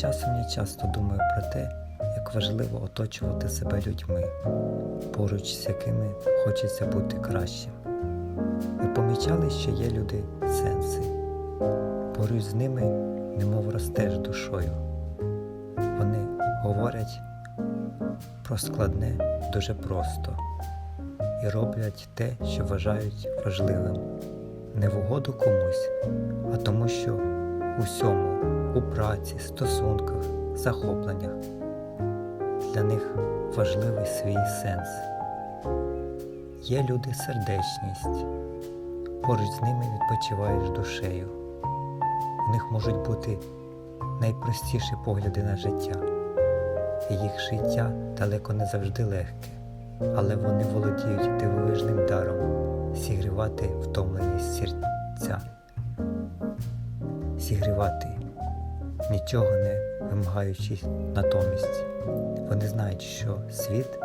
часом я часто думаю про те, як важливо оточувати себе людьми, поруч з якими хочеться бути кращим. Ви помічали, що є люди сенси. Поруч з ними немов ростеш душою. Вони говорять про складне дуже просто і роблять те, що вважають важливим, не в угоду комусь, а тому, що у всьому, у праці, стосунках, захопленнях для них важливий свій сенс. Є люди сердечність, поруч з ними відпочиваєш душею. У них можуть бути найпростіші погляди на життя. Їх життя далеко не завжди легке, але вони володіють дивовижним даром зігрівати втомленість серця, зігрівати, нічого не вимагаючи натомість. Вони знають, що світ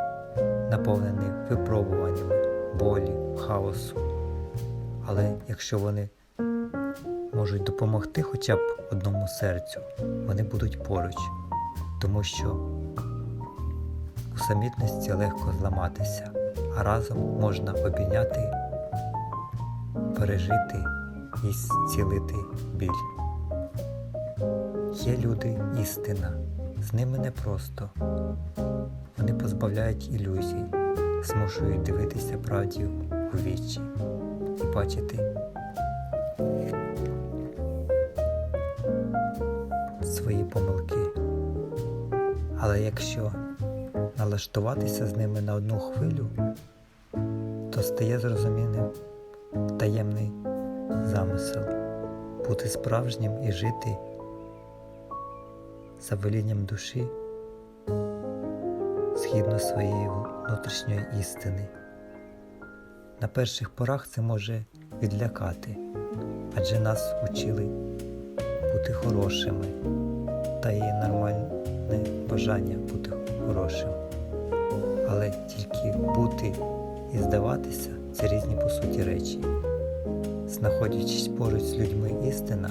наповнений випробуваннями, болі, хаосу. Але якщо вони можуть допомогти хоча б одному серцю, вони будуть поруч, тому що у самітності легко зламатися, а разом можна обійняти, пережити і зцілити біль. Є люди істина, з ними непросто. Вони позбавляють ілюзій, змушують дивитися правді у вічі і бачити свої помилки. Але якщо налаштуватися з ними на одну хвилю, то стає зрозумілим таємний замисел бути справжнім і жити за велінням душі згідно своєї внутрішньої істини. На перших порах це може відлякати, адже нас учили бути хорошими та є нормальне бажання бути хорошим. Але тільки бути і здаватися це різні по суті речі. Знаходячись поруч з людьми істина,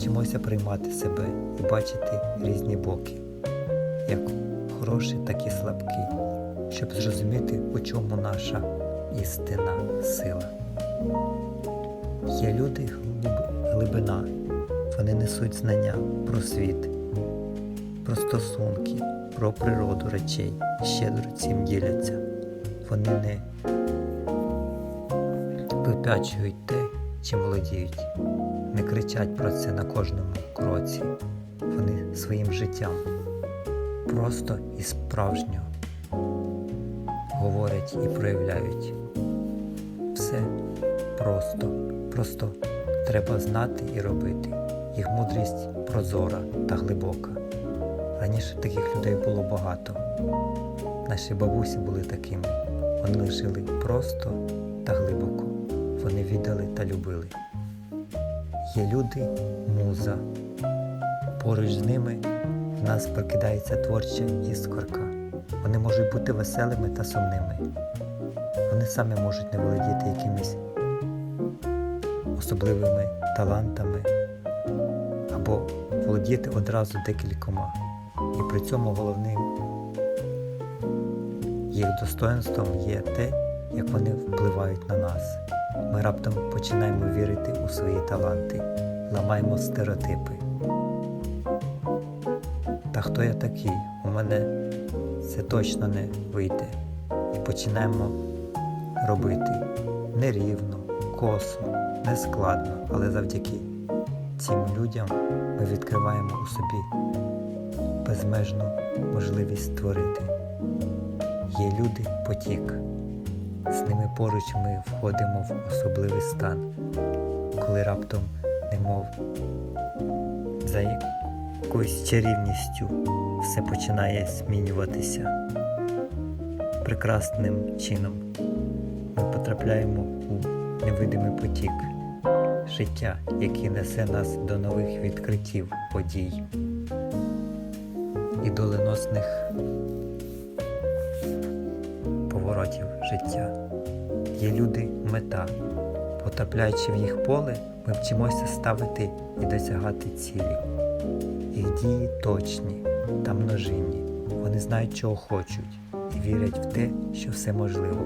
вчимося приймати себе і бачити різні боки, як хороші, так і слабкі, щоб зрозуміти, у чому наша істинна сила. Є люди глибина, вони несуть знання про світ, про стосунки, про природу речей, щедро цим діляться. Вони не випячують те, чим володіють, не кричать про це на кожному кроці. Вони своїм життям просто і справжньо говорять і проявляють. Все просто, просто треба знати і робити. Їх мудрість прозора та глибока. Раніше таких людей було багато. Наші бабусі були такими. Вони жили просто та глибоко. Вони віддали та любили. Є люди муза. Поруч з ними в нас прокидається творча іскорка. Вони можуть бути веселими та сумними. Вони самі можуть не володіти якимись особливими талантами або володіти одразу декількома. І при цьому головним їх достоинством є те, як вони впливають на нас. Ми раптом починаємо вірити у свої таланти, ламаємо стереотипи. Та хто я такий? У мене це точно не вийде. І починаємо робити нерівно, косо, нескладно, але завдяки цим людям ми відкриваємо у собі безмежну можливість створити. Є люди потік. З ними поруч ми входимо в особливий стан, коли раптом, немов за якоюсь чарівністю все починає змінюватися. Прекрасним чином ми потрапляємо у невидимий потік життя, який несе нас до нових відкриттів подій і доленосних поворотів життя. Є люди мета. Потрапляючи в їх поле, ми вчимося ставити і досягати цілі. Їх дії точні та множинні. Вони знають, чого хочуть, і вірять в те, що все можливо.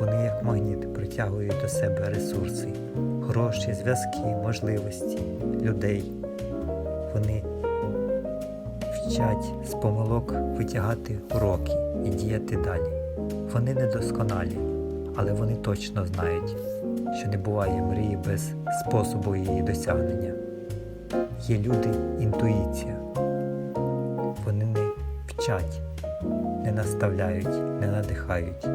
Вони, як магніт, притягують до себе ресурси, гроші, зв'язки, можливості, людей. Вони вчать з помилок витягати уроки і діяти далі. Вони недосконалі, але вони точно знають, що не буває мрії без способу її досягнення. Є люди інтуїція. Вони не вчать, не наставляють, не надихають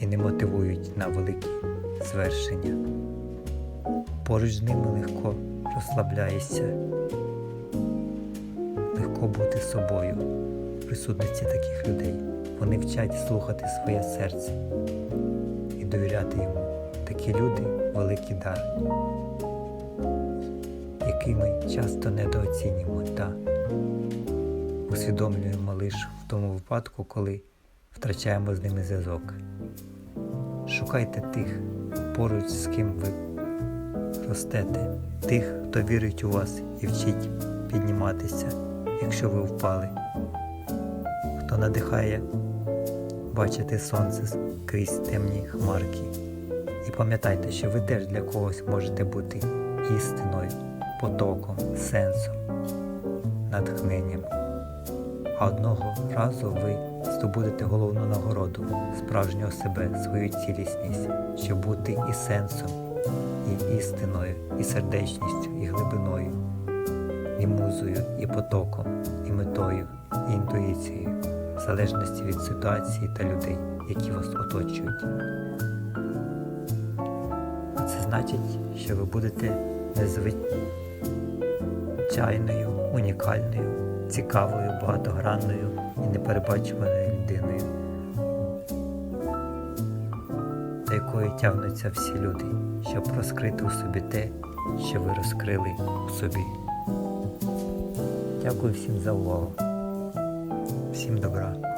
і не мотивують на великі звершення. Поруч з ними легко розслабляєшся, легко бути собою в присутності таких людей. Вони вчать слухати своє серце і довіряти йому. Такі люди великий дар, який ми часто недооцінюємо та усвідомлюємо лише в тому випадку, коли втрачаємо з ними зв'язок. Шукайте тих, поруч з ким ви ростете, тих, хто вірить у вас і вчить підніматися, якщо ви впали, хто надихає бачити сонце крізь темні хмарки. І пам'ятайте, що ви теж для когось можете бути істиною, потоком, сенсом, натхненням. А одного разу ви здобудете головну нагороду справжнього себе, свою цілісність, щоб бути і сенсом, і істиною, і сердечністю, і глибиною, і музою, і потоком, і метою, і інтуїцією, в залежності від ситуації та людей, які вас оточують. Це значить, що ви будете незвичайною, унікальною, цікавою, багатогранною і неперебачуваною людиною, до якої тягнуться всі люди, щоб розкрити у собі те, що ви розкрили у собі. Дякую всім за увагу. Всім добра.